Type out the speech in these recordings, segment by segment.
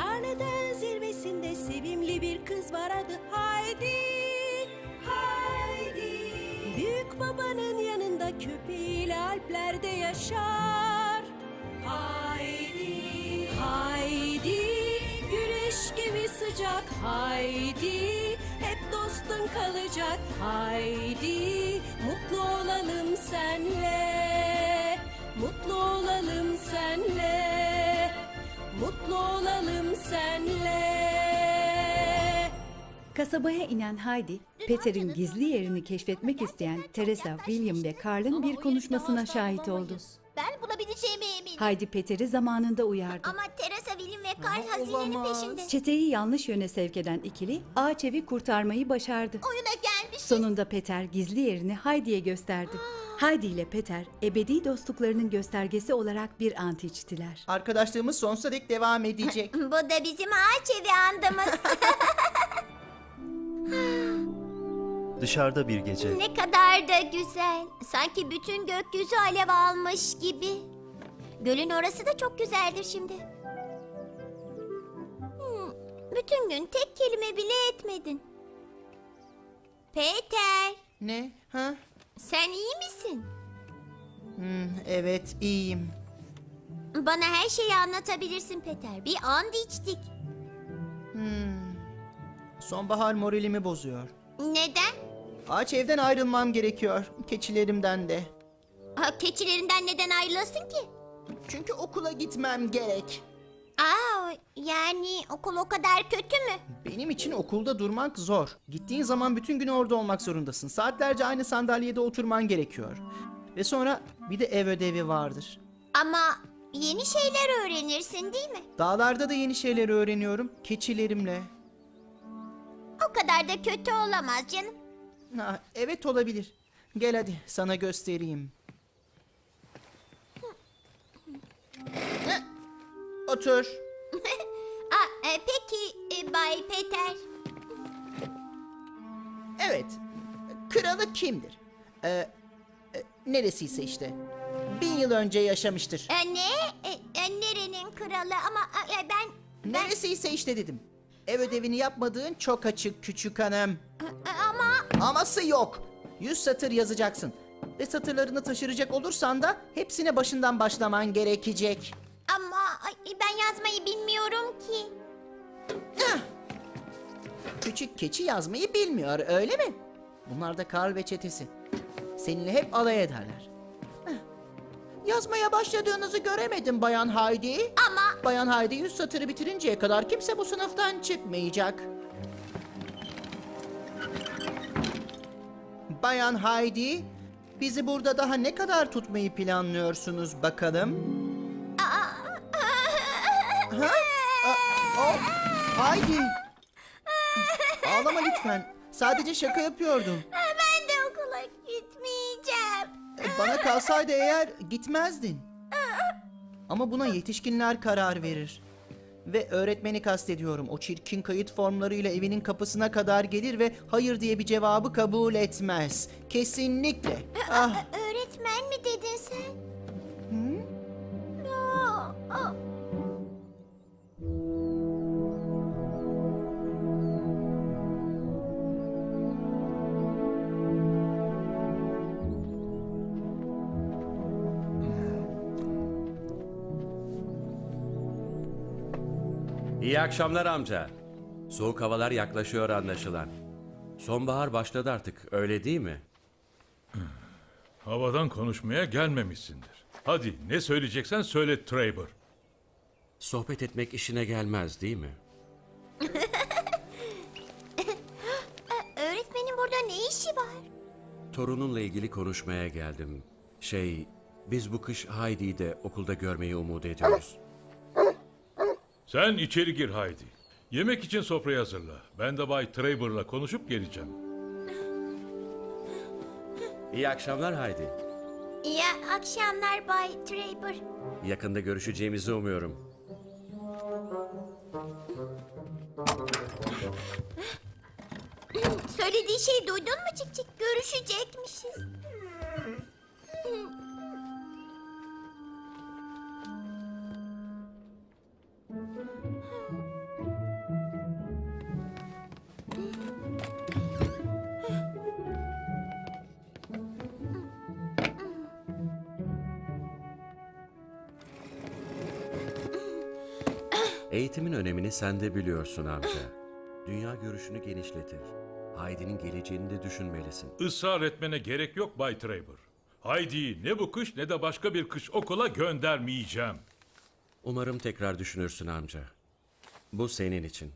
Karneden zirvesinde sevimli bir kız var adı Haydi. Haydi. Büyük babanın yanında köpeğiyle Alplerde yaşar. Haydi. Haydi. Güneş gibi sıcak. Haydi. Hep dostun kalacak. Haydi. Mutlu olalım senle. Mutlu olalım senle. Kasabaya inen Heidi, Peter'in gizli yerini keşfetmek isteyen Teresa, William ve Carl'ın bir konuşmasına şahit oldu. Ben bulabileceğime eminim. Heidi Peter'i zamanında uyardı. Ama Teresa, William ve Carl hazinenin peşinde. Çeteyi yanlış yöne sevk eden ikili ağaç evi kurtarmayı başardı. Oyuna gelmiş. Sonunda Peter gizli yerini Heidi'ye gösterdi. Heidi ile Peter ebedi dostluklarının göstergesi olarak bir ant içtiler. Arkadaşlığımız sonsuza dek devam edecek. Bu da bizim ağaç evi andımız. Dışarıda bir gece. ne kadar da güzel. Sanki bütün gökyüzü alev almış gibi. Gölün orası da çok güzeldir şimdi. Hmm, bütün gün tek kelime bile etmedin. Peter, ne? Ha? Sen iyi misin? Hmm, evet, iyiyim. Bana her şeyi anlatabilirsin Peter. Bir and içtik. Sonbahar moralimi bozuyor. Neden? Ağaç evden ayrılmam gerekiyor. Keçilerimden de. Ha, keçilerinden neden ayrılasın ki? Çünkü okula gitmem gerek. Aa, yani okul o kadar kötü mü? Benim için okulda durmak zor. Gittiğin zaman bütün gün orada olmak zorundasın. Saatlerce aynı sandalyede oturman gerekiyor. Ve sonra bir de ev ödevi vardır. Ama yeni şeyler öğrenirsin değil mi? Dağlarda da yeni şeyler öğreniyorum. Keçilerimle. O kadar da kötü olamaz canım. Ha, evet olabilir. Gel hadi sana göstereyim. Heh, Otur. Aa, e, peki e, Bay Peter. Evet. Kralı kimdir? Ee, e, neresiyse işte. Bin yıl önce yaşamıştır. E, ne? E, e, nerenin kralı ama e, ben... ben Neresiyse işte dedim. Ev ödevini yapmadığın çok açık küçük hanım. e, ama Aması yok. Yüz satır yazacaksın. Ve satırlarını taşıracak olursan da hepsine başından başlaman gerekecek. Ama ay, ben yazmayı bilmiyorum ki. Küçük keçi yazmayı bilmiyor öyle mi? Bunlar da Karl ve çetesi. Seninle hep alay ederler. Heh. Yazmaya başladığınızı göremedim Bayan Haydi. Ama Bayan Haydi yüz satırı bitirinceye kadar kimse bu sınıftan çıkmayacak. Bayan Haydi, bizi burada daha ne kadar tutmayı planlıyorsunuz bakalım? Ha? Aa, o- Haydi. Ağlama lütfen. Sadece şaka yapıyordum. ben de okula gitmeyeceğim. E, Bana kalsaydı eğer gitmezdin. Ama buna yetişkinler karar verir. Ve öğretmeni kastediyorum. O çirkin kayıt formlarıyla evinin kapısına kadar gelir ve hayır diye bir cevabı kabul etmez. Kesinlikle. Ah, Öğretmen mi dedin sen? Aa, aa. İyi akşamlar amca. Soğuk havalar yaklaşıyor anlaşılan. Sonbahar başladı artık, öyle değil mi? Havadan konuşmaya gelmemişsindir. Hadi ne söyleyeceksen söyle Traber. Sohbet etmek işine gelmez değil mi? Öğretmenin burada ne işi var? Torununla ilgili konuşmaya geldim. Şey, biz bu kış Heidi'yi de okulda görmeyi umut ediyoruz. Sen içeri gir Haydi. Yemek için sofrayı hazırla. Ben de Bay Traber'la konuşup geleceğim. İyi akşamlar Heidi. İyi akşamlar Bay Traber. Yakında görüşeceğimizi umuyorum. Söylediği şeyi duydun mu Cik Cik? Görüşecekmişiz. Eğitimin önemini sen de biliyorsun amca. Dünya görüşünü genişletir. Heidi'nin geleceğini de düşünmelisin. Israr etmene gerek yok Bay Traber. Haydi ne bu kış ne de başka bir kış okula göndermeyeceğim. Umarım tekrar düşünürsün amca. Bu senin için.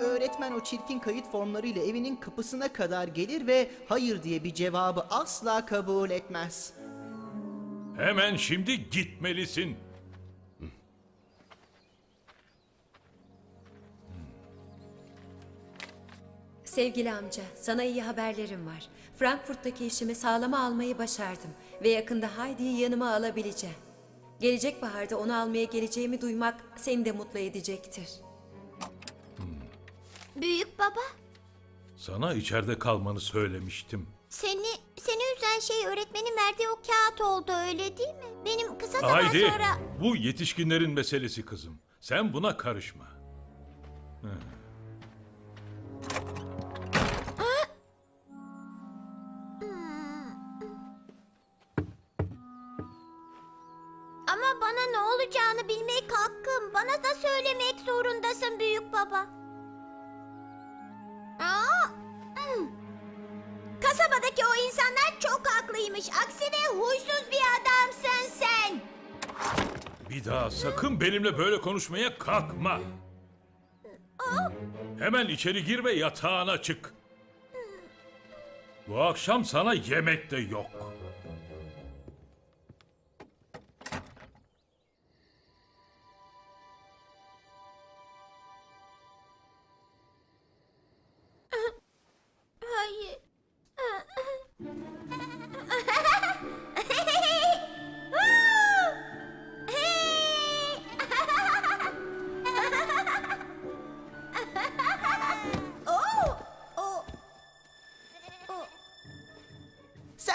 Öğretmen o çirkin kayıt formlarıyla evinin kapısına kadar gelir ve hayır diye bir cevabı asla kabul etmez. Hemen şimdi gitmelisin. Sevgili amca, sana iyi haberlerim var. Frankfurt'taki işimi sağlama almayı başardım ve yakında Heidi'yi yanıma alabileceğim. Gelecek baharda onu almaya geleceğimi duymak seni de mutlu edecektir. Büyük baba, Sana içeride kalmanı söylemiştim. Seni seni üzen şey öğretmenin verdiği o kağıt oldu öyle değil mi? Benim kısa zaman Haydi sonra... bu yetişkinlerin meselesi kızım. Sen buna karışma. Ama bana ne olacağını bilmek hakkım. Bana da söylemek zorundasın büyük baba. Kasabadaki o insanlar çok haklıymış. Aksine huysuz bir adamsın sen. Bir daha sakın benimle böyle konuşmaya kalkma. Hemen içeri gir ve yatağına çık. Bu akşam sana yemek de yok.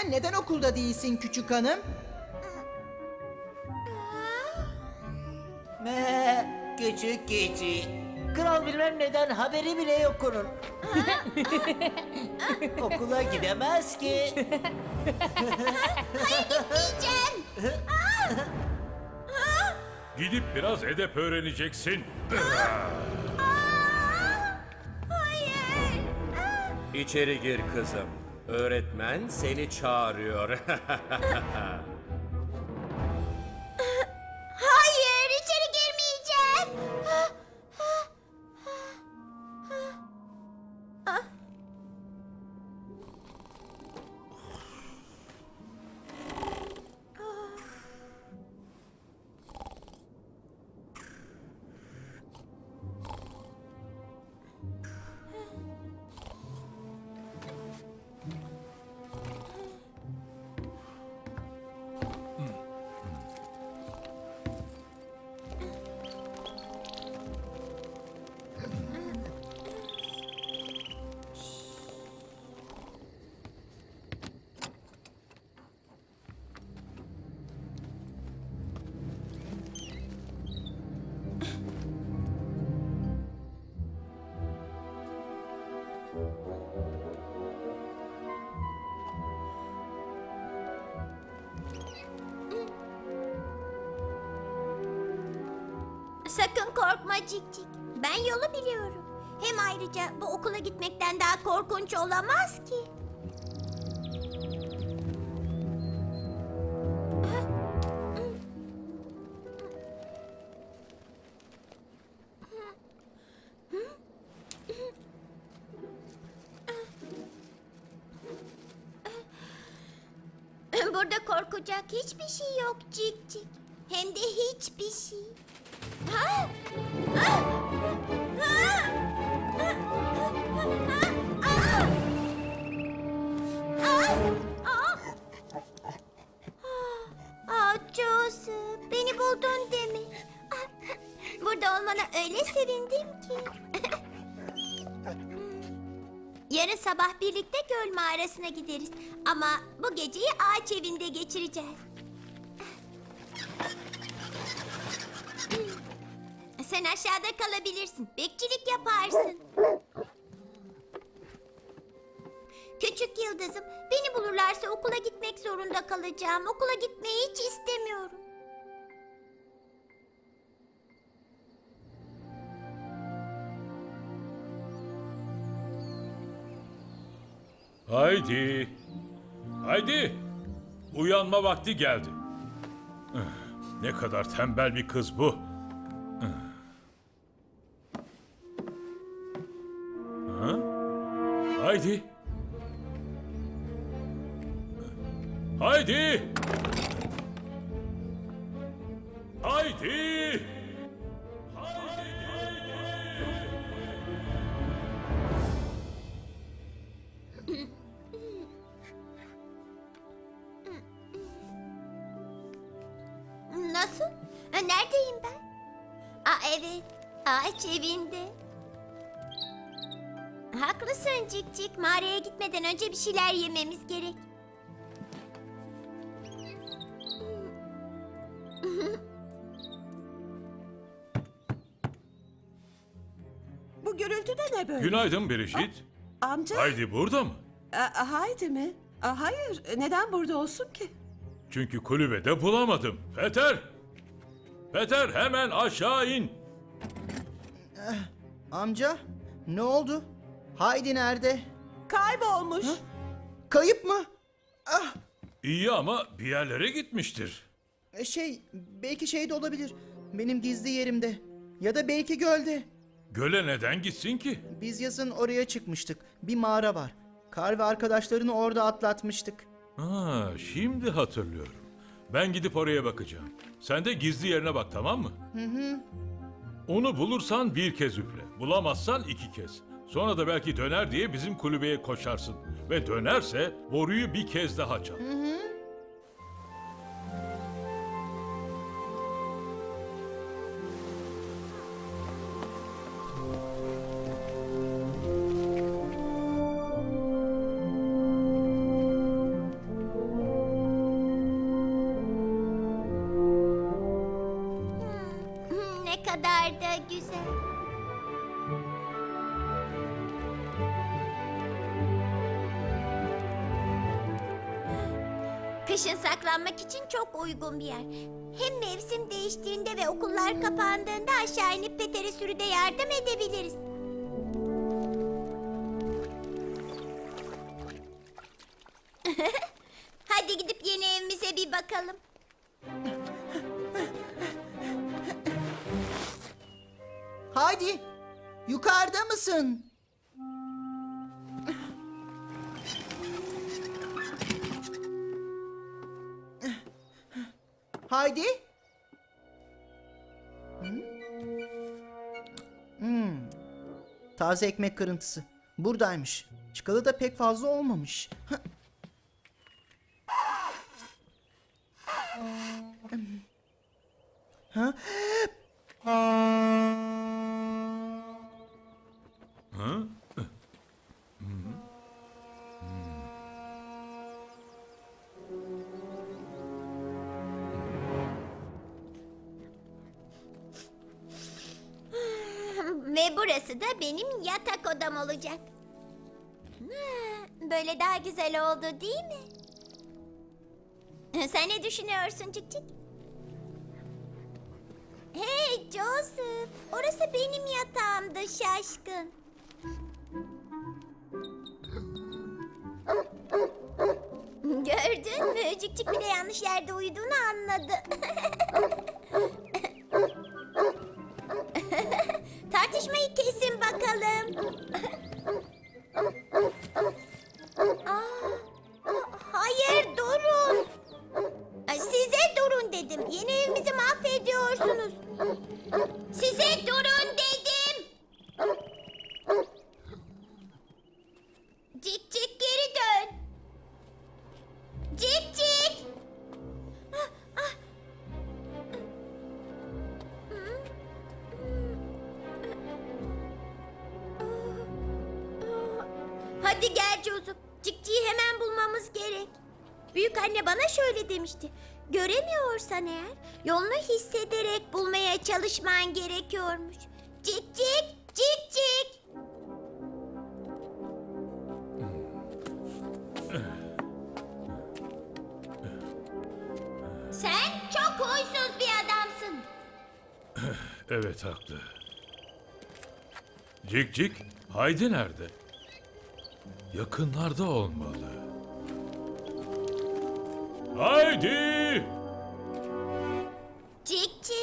Sen neden okulda değilsin küçük hanım? Me, küçük keçi. Kral bilmem neden haberi bile yok onun. Okula gidemez ki. Diyeceğim. Gidip biraz edep öğreneceksin. Hayır. İçeri gir kızım. Öğretmen seni çağırıyor. Sakın korkma Cik Cik. Ben yolu biliyorum. Hem ayrıca bu okula gitmekten daha korkunç olamaz ki. Burada korkacak hiçbir şey yok Cik Cik. Hem de hiçbir şey. Ah, Joseph, beni buldun demek. Ah, Burada olmana öyle sevindim ki. Yarın sabah birlikte göl mağarasına gideriz. Ama bu geceyi ağaç evinde geçireceğiz. Sen aşağıda kalabilirsin. Bekçilik yaparsın. Küçük yıldız. yıldızım. Beni bulurlarsa okula gitmek zorunda kalacağım. Okula gitmeyi hiç istemiyorum. Haydi. Haydi. Uyanma vakti geldi. Ne kadar tembel bir kız bu. Haydi. Haydi. Haydi. Nasıl? Ha, Neredeyim ben? Aa evet, ağaç evinde. Haklısın Cik Cik. Mağaraya gitmeden önce bir şeyler yememiz gerek. Bu gürültü de ne böyle? Günaydın Bridget. Amca? Haydi burada mı? Aa, haydi mi? Aa, hayır. Neden burada olsun ki? Çünkü kulübede bulamadım. Peter! Peter hemen aşağı in. Amca ne oldu? Haydi nerede? Kaybolmuş. Kayıp mı? Ah İyi ama bir yerlere gitmiştir. e, şey belki şey de olabilir. Benim gizli yerimde. Ya da belki gölde. Göle neden gitsin ki? Biz yazın oraya çıkmıştık. Bir mağara var. Kar ve arkadaşlarını orada atlatmıştık. Ha, şimdi hatırlıyorum. Ben gidip oraya bakacağım. Sen de gizli yerine bak tamam mı? Hı hı. Onu bulursan bir kez üfle. Bulamazsan iki kez. Sonra da belki döner diye bizim kulübeye koşarsın. Ve dönerse boruyu bir kez daha çal. Uygun bir yer. Hem mevsim değiştiğinde ve okullar kapandığında aşağı inip Peter'e sürüde yardım edebiliriz. Hadi gidip yeni evimize bir bakalım. Haydi. Yukarıda mısın? Haydi. Hmm. Hmm. Taze ekmek kırıntısı. Buradaymış. Çıkalı da pek fazla olmamış. Ha? Burası da benim yatak odam olacak. Böyle daha güzel oldu değil mi? Sen ne düşünüyorsun Cik Cik? Hey Joseph, orası benim yatağımdı şaşkın. Gördün mü? Cik Cik bile yanlış yerde uyuduğunu anladı. Hadi gel Cozum. Cikciyi hemen bulmamız gerek. Büyük anne bana şöyle demişti. Göremiyorsan eğer yolunu hissederek bulmaya çalışman gerekiyormuş. Cik cik, cik cik. Sen çok huysuz bir adamsın. Evet haklı. Cik cik, Haydi nerede? Yakınlarda olmalı. Haydi! Cik cik.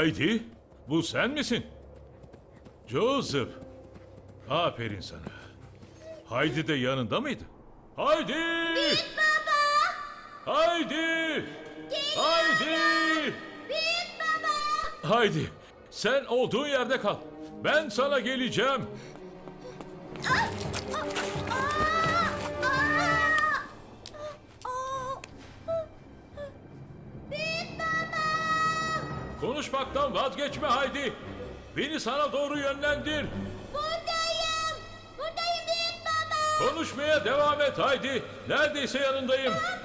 Haydi, bu sen misin? Joseph. Aferin sana. Haydi de yanında mıydı? Haydi! Büyük baba! Haydi! Haydi! Büyük baba! Haydi, sen olduğun yerde kal. Ben sana geleceğim. Vazgeçme Haydi. Beni sana doğru yönlendir. Buradayım! Buradayım büyük baba! Konuşmaya devam et Haydi. Neredeyse yanındayım. Daha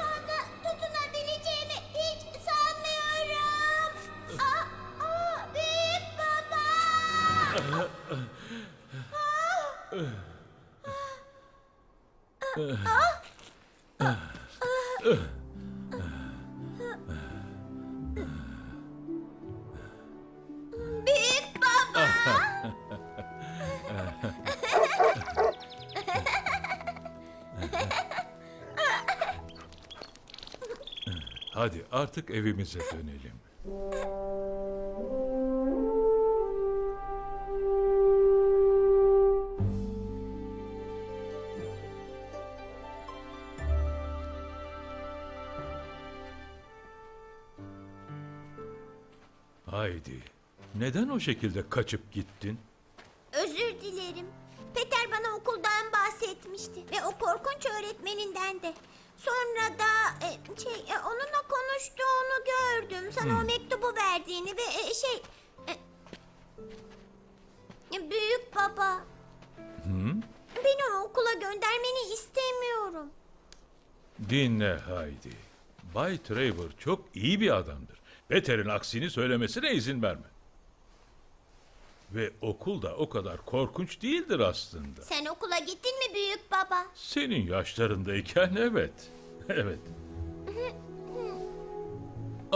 artık evimize dönelim. Haydi. Neden o şekilde kaçıp gittin? Sana o mektubu verdiğini ve e, şey e, büyük baba. Beni o okula göndermeni istemiyorum. Dinle Haydi. Bay Trevor çok iyi bir adamdır. Peter'in aksini söylemesine izin verme. Ve okul da o kadar korkunç değildir aslında. Sen okula gittin mi büyük baba? Senin yaşlarındayken evet. Evet.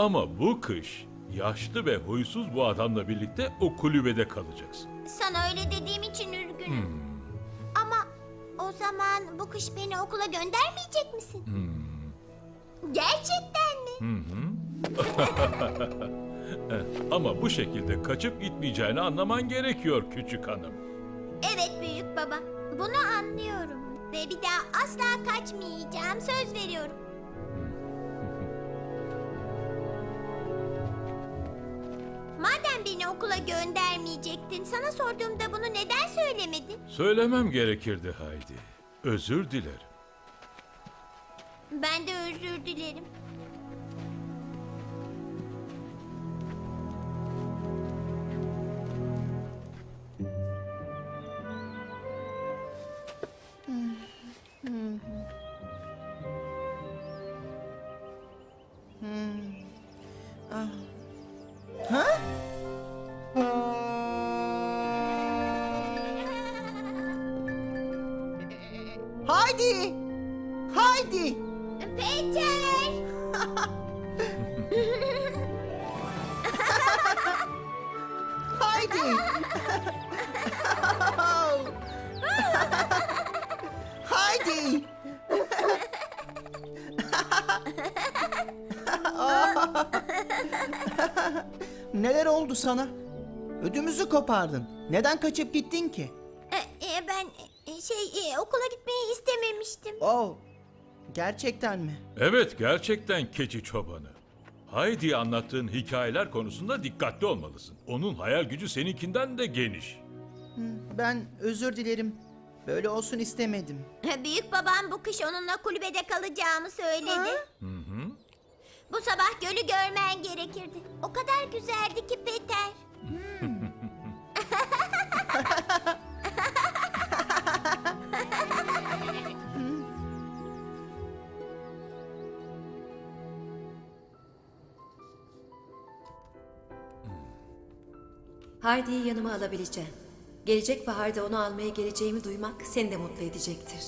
Ama bu kış yaşlı ve huysuz bu adamla birlikte o kulübede kalacaksın. Sana öyle dediğim için üzgünüm. Ama o zaman bu kış beni okula göndermeyecek misin? Gerçekten mi? Ama bu şekilde kaçıp gitmeyeceğini anlaman gerekiyor küçük hanım. Evet büyük baba. Bunu anlıyorum. Ve bir daha asla kaçmayacağım. Söz veriyorum. Madem beni okula göndermeyecektin, sana sorduğumda bunu neden söylemedin? Söylemem gerekirdi Haydi. Özür dilerim. Ben de özür dilerim. Haydi! Haydi! Peter! Haydi! Haydi! Neler oldu sana? Ödümüzü kopardın. Neden kaçıp gittin ki? e, ben e, şey e, okula istememiştim. Oh, gerçekten mi? Evet gerçekten keçi çobanı. Haydi'ye anlattığın hikayeler konusunda dikkatli olmalısın. Onun hayal gücü seninkinden de geniş. Ben özür dilerim. Böyle olsun istemedim. Büyük babam bu kış onunla kulübede kalacağımı söyledi. Bu sabah gölü görmen gerekirdi. O kadar güzeldi ki Peter. Heidi'yi yanıma alabileceğim. Gelecek baharda onu almaya geleceğimi duymak seni de mutlu edecektir.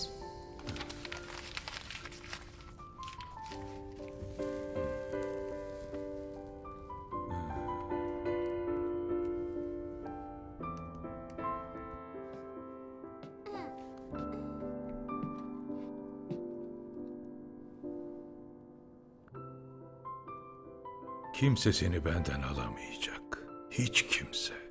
Kimse seni benden alamayacak. Hiç kimse.